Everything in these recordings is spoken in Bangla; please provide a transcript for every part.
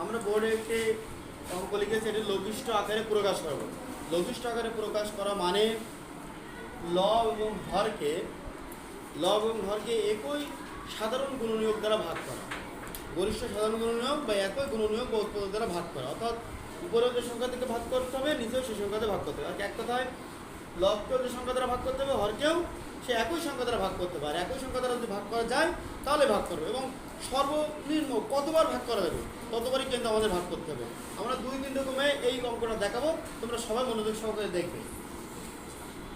আমরা বোর্ডে একটি অঙ্ক লিখেছি, এটি লঘিষ্ঠ আকারে প্রকাশ করব। লঘিষ্ঠ আকারে প্রকাশ করা মানে লব এবং হরকে লব এবং হরকে একই সাধারণ গুণনীয়ক দ্বারা ভাগ করা। গরিষ্ঠ সাধারণ গুণনীয়ক বা একই গুণনীয়ক বা উৎপাদক দ্বারা ভাগ করা। অর্থাৎ উপরেও যে সংখ্যা থেকে ভাগ করতে হবে, নিচেও সেই সংখ্যাতে ভাগ করতে হবে। আর এক কথায় লবকেও যে সংখ্যা দ্বারা ভাগ করতে হবে, হরকেও সে একই সংখ্যা দ্বারা ভাগ করতে পারে। একই সংখ্যা দ্বারা যদি ভাগ করা যায়, তাহলে ভাগ করবে এবং সর্বনিম্ন কতবার ভাগ করা যাবে, ততবারই কিন্তু আমাদের ভাগ করতে হবে। আমরা দুই তিন রকমে এই অঙ্কটা দেখাবো, তোমরা সবাই মনোযোগ সহকারে দেখবে।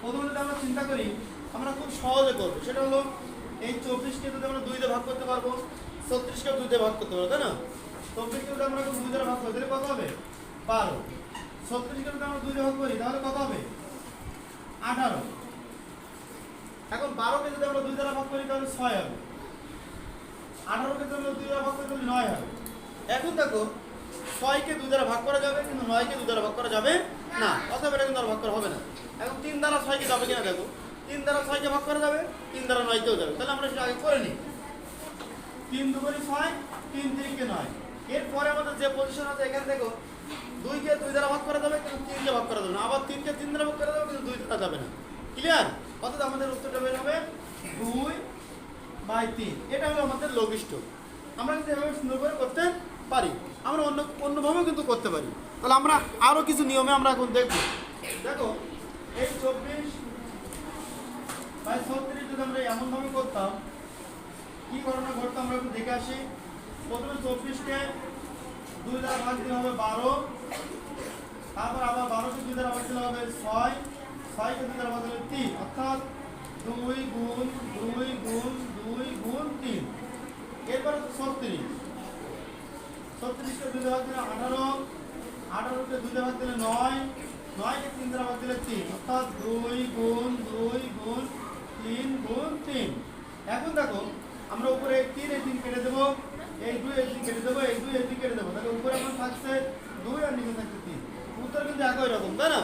প্রথমে যদি আমরা চিন্তা করি, আমরা খুব সহজে করব। সেটা হলো, এই চব্বিশকে যদি আমরা দুই দিয়ে ভাগ করতে পারব ছত্রিশকে দুইতে ভাগ করতে পারব, তাই না? চব্বিশকে যদি আমরা দুই দিয়ে ভাগ করি, তাহলে কত হবে? বারো। ছত্রিশকে যদি আমরা দুই ভাগ করি, তাহলে কত হবে? আঠারো। এখন বারোকে যদি আমরা দুই দ্বারা ভাগ করি, তাহলে ছয় হবে। আঠারোকে যদি দুই দ্বারা ভাগ করি, তাহলে নয় হবে। এখন দেখো, ছয়কে দুই দ্বারা ভাগ করা যাবে, কিন্তু নয়কে দুই দ্বারা ভাগ করা যাবে না। অথবা এটা কিন্তু ভাগ করা হবে না। এখন তিন দ্বারা ছয়কে যাবে কিনা দেখো। তিন দ্বারা ছয়কে ভাগ করা যাবে, তিন দ্বারা নয়কেও যাবে। তাহলে আমরা সেটা আগে করে নিই। তিন দুগুণি ছয়, তিন তিনকে নয়। এরপরে আমাদের যে পজিশন আছে, এখানে দেখো, দুইকে দুই দ্বারা ভাগ করা কিন্তু ভাগ করা যাবে না আবার তিনকে তিন দ্বারা ভাগ করা যাবে কিন্তু দুই দ্বারা যাবে না। ক্লিয়ার অর্থাৎ আমাদের উত্তরটা বের হবে দুই বাই তিন। এটা হলো আমাদের লঘিষ্ঠ আমরা কিন্তু এভাবে সুন্দর করে করতে পারি। আমরা অন্য, অন্যভাবেও কিন্তু করতে পারি। তাহলে আমরা আরও কিছু নিয়মে আমরা এখন দেখব। দেখো, এই চব্বিশ বাই ছত্রিশ যদি আমরা এমনভাবে করতাম, কী ঘটনা ঘটতো আমরা একটু দেখে আসি। প্রথমে চব্বিশকে দুই দ্বারা ভাগ দিলে হবে বারো। তারপর আবার বারোকে দুই দ্বারা হবে ছয়। ছয়কে দুই দ্বারা ভাগ তিন। অর্থাৎ দুই গুণ দুই গুণ দুই গুণ তিন। এরপরে ছত্রিশ। ছত্রিশকে দুই দ্বারা দিলে আঠারো। আঠারোকে দুই দ্বারা দিলে নয়। নয়কে তিন দ্বারা ভাগ দিলে তিন। অর্থাৎ দুই গুণ দুই গুণ, তিন গুণ তিন। এখন দেখো, আমরা উপরে তিন এই তিন কেটে দেবো। এই দুই এই তিন কেটে দেবো এই দুই এই তিন কেটে দেবো তাহলে উপরে আমার থাকছে দুই আর নিচে থাকছে তিন উত্তর কিন্তু একই রকম, তাই না?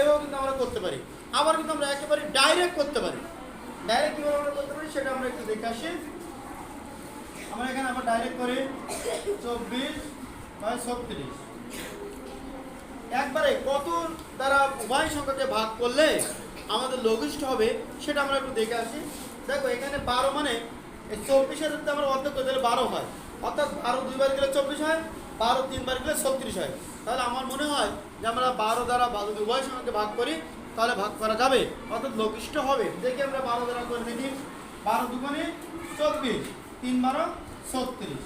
এভাবে কিন্তু আমরা করতে পারি। আবার কিন্তু আমরা একেবারে ডাইরেক্ট করতে পারি। ডাইরেক্ট কীভাবে আমরা করতে পারি সেটা আমরা একটু দেখে আসি। আমরা এখানে আবার ডাইরেক্ট করি চব্বিশ বাই ছত্রিশ। একবারে কত দ্বারা উভয় সংখ্যাকে ভাগ করলে আমাদের লঘিষ্ঠ হবে, সেটা আমরা একটু দেখে আসি। দেখো, এখানে বারো মানে চব্বিশের আমরা অর্ধেক করে দিলে বারো হয়। অর্থাৎ বারো দুইবার গেলে চব্বিশ হয়। বারো তিনবার গেলে ছত্রিশ হয়। তাহলে আমার মনে হয় যে আমরা বারো দ্বারা বা যদি উভয় সংখ্যাকে ভাগ করি, তাহলে ভাগ করা যাবে। অর্থাৎ লঘিষ্ঠ হবে। দেখি আমরা বারো দ্বারা করে দেখি বারো দুগুণে চব্বিশ, তিন বারো ছত্রিশ।